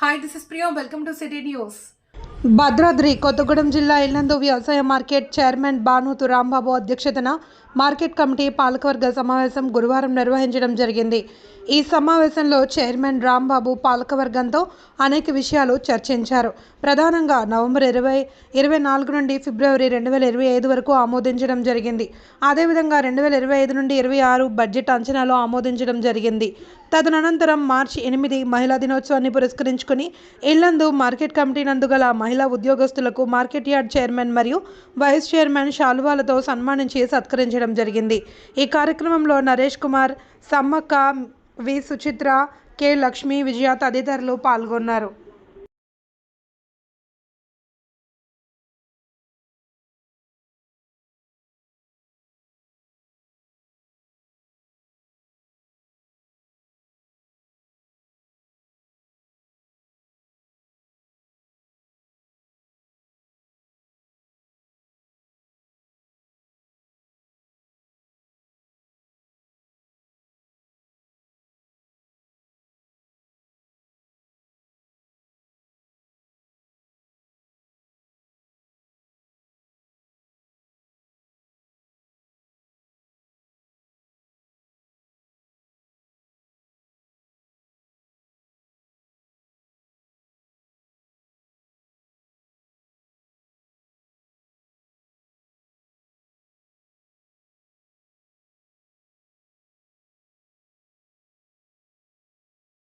Hi this is Priya welcome to city news Bhadradri Kothagudem జిల్లా ఇల్లందు వ్యవసాయ market chairman Bhanothu Rambabu అధ్యక్షతన market committee పాలకవర్గ సమావేశం గురువారం నిర్వహించడం జరిగింది. ఈ సమావేశంలో చైర్మన్ రాంబాబు పాలకవర్గంతో అనేక విషయాలు చర్చించారు. ప్రధానంగా నవంబర్ ఇరవై ఇరవై నాలుగు నుండి ఫిబ్రవరి రెండు వేల ఇరవై ఐదు వరకు ఆమోదించడం జరిగింది. అదేవిధంగా రెండు వేల ఇరవై ఐదు నుండి ఇరవై ఆరు బడ్జెట్ అంచనాలు ఆమోదించడం జరిగింది. తదనంతరం మార్చి ఎనిమిది మహిళా దినోత్సవాన్ని పురస్కరించుకుని ఇల్లందు మార్కెట్ కమిటీ నందు గల మహిళా ఉద్యోగస్తులకు మార్కెట్ యార్డ్ చైర్మన్ మరియు వైస్ చైర్మన్ శాలువాలతో సన్మానించి నిర్వహించడం జరిగింది. ఈ కార్యక్రమంలో నరేష్ కుమార్ సమ్మక్క వి సుచిత్ర కె లక్ష్మి విజయ తదితరులు పాల్గొన్నారు.